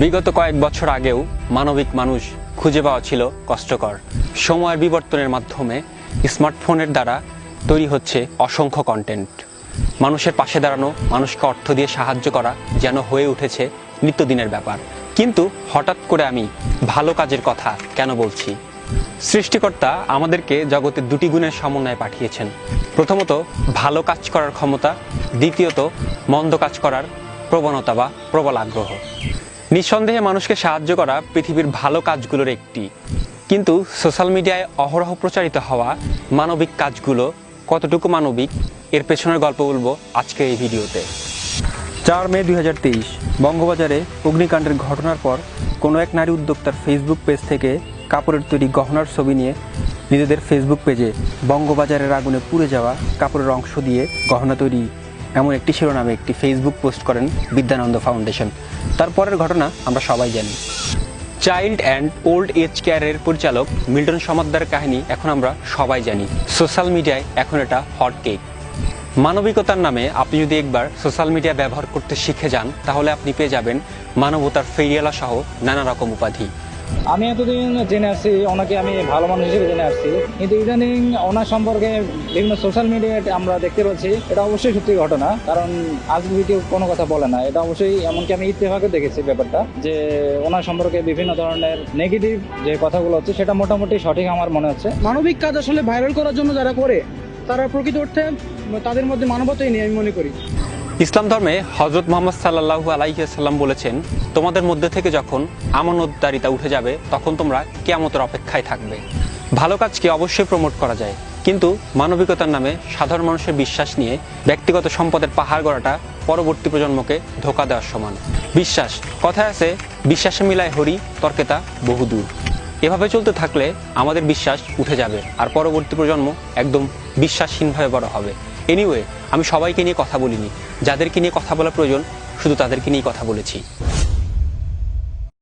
বিগত কয়েক বছর আগেও মানবিক মানুষ খুঁজে পাওয়া ছিল কষ্টকর। সময়ের বিবর্তনের মাধ্যমে স্মার্টফোনের দ্বারা তৈরি হচ্ছে অসংখ্য কন্টেন্ট মানুষের পাশে দাঁড়ানো, মানুষকে অর্থ দিয়ে সাহায্য করা যেন হয়ে উঠেছে নিত্যদিনের ব্যাপার। কিন্তু হঠাৎ করে আমি ভালো কাজের কথা কেন বলছি? সৃষ্টিকর্তা আমাদেরকে জগতের দুটি গুণের সমন্বয়ে পাঠিয়েছেন। প্রথমত, ভালো কাজ করার ক্ষমতা, দ্বিতীয়ত, মন্দ কাজ করার প্রবণতা বা প্রবল আগ্রহ। নিঃসন্দেহে মানুষকে সাহায্য করা পৃথিবীর ভালো কাজগুলোর একটি। কিন্তু সোশ্যাল মিডিয়ায় অহরহ প্রচারিত হওয়া মানবিক কাজগুলো কতটুকু মানবিক, এর পেছনের গল্প বলব আজকে এই ভিডিওতে। চার মে দু হাজার তেইশ, বঙ্গবাজারে অগ্নিকাণ্ডের ঘটনার পর কোনো এক নারী উদ্যোক্তার ফেসবুক পেজ থেকে কাপড়ের তৈরি গহনার ছবি নিয়ে নিজেদের ফেসবুক পেজে বঙ্গবাজারের আগুনে পুড়ে যাওয়া কাপড়ের অংশ দিয়ে গহনা তৈরি এমন একটি শিরোনামে একটি ফেসবুক পোস্ট করেন বিদ্যানন্দ ফাউন্ডেশন তারপরের ঘটনা আমরা সবাই জানি। চাইল্ড অ্যান্ড ওল্ড এজ কেয়ারের পরিচালক মিল্টন সমাদ্দার কাহিনী এখন আমরা সবাই জানি। সোশ্যাল মিডিয়ায় এখন এটা হট কেক মানবিকতার নামে আপনি যদি একবার সোশ্যাল মিডিয়া ব্যবহার করতে শিখে যান, তাহলে আপনি পেয়ে যাবেন মানবতার ফেরিয়ালা সহ নানা রকম উপাধি। আমি এতদিন জেনে আসছি, ওনাকে আমি ভালো মানুষ হিসেবে জেনে আসছি। কিন্তু ইদানিং ওনার সম্পর্কে বিভিন্ন সোশ্যাল মিডিয়ায় আমরা দেখতে পাচ্ছি, এটা অবশ্যই সত্যি ঘটনা। কারণ আজকে কেউ কোনো কথা বলে না, এটা অবশ্যই এমনকি আমি ইত্তেফাকে দেখেছি ব্যাপারটা, যে ওনার সম্পর্কে বিভিন্ন ধরনের নেগেটিভ যে কথাগুলো হচ্ছে, সেটা মোটামুটি সঠিক আমার মনে হচ্ছে। মানবিক কাজ আসলে ভাইরাল করার জন্য যারা করে, তারা প্রকৃত অর্থে তাদের মধ্যে মানবতাই নেই, আমি মনে করি। ইসলাম ধর্মে হজরত মোহাম্মদ সাল্লাহু আলাইসাল্লাম বলেছেন, তোমাদের মধ্যে থেকে যখন আমানতদারিতা উঠে যাবে, তখন তোমরা কেয়ামতের অপেক্ষায় থাকবে। ভালো কাজকে অবশ্যই প্রমোট করা যায়। কিন্তু মানবিকতার নামে সাধারণ মানুষের বিশ্বাস নিয়ে ব্যক্তিগত সম্পদের পাহাড় গড়াটা পরবর্তী প্রজন্মকে ধোকা দেওয়ার সমান। বিশ্বাস, কথায় আছে, বিশ্বাসে মিলায় হরি তর্কেতা বহুদূর। এভাবে চলতে থাকলে আমাদের বিশ্বাস উঠে যাবে, আর পরবর্তী প্রজন্ম একদম বিশ্বাসহীনভাবে বড় হবে। এনিওয়ে আমি সবাইকে নিয়ে কথা বলিনি। যাদেরকে নিয়ে কথা বলা প্রয়োজন, শুধু তাদেরকে নিয়েই কথা বলেছি।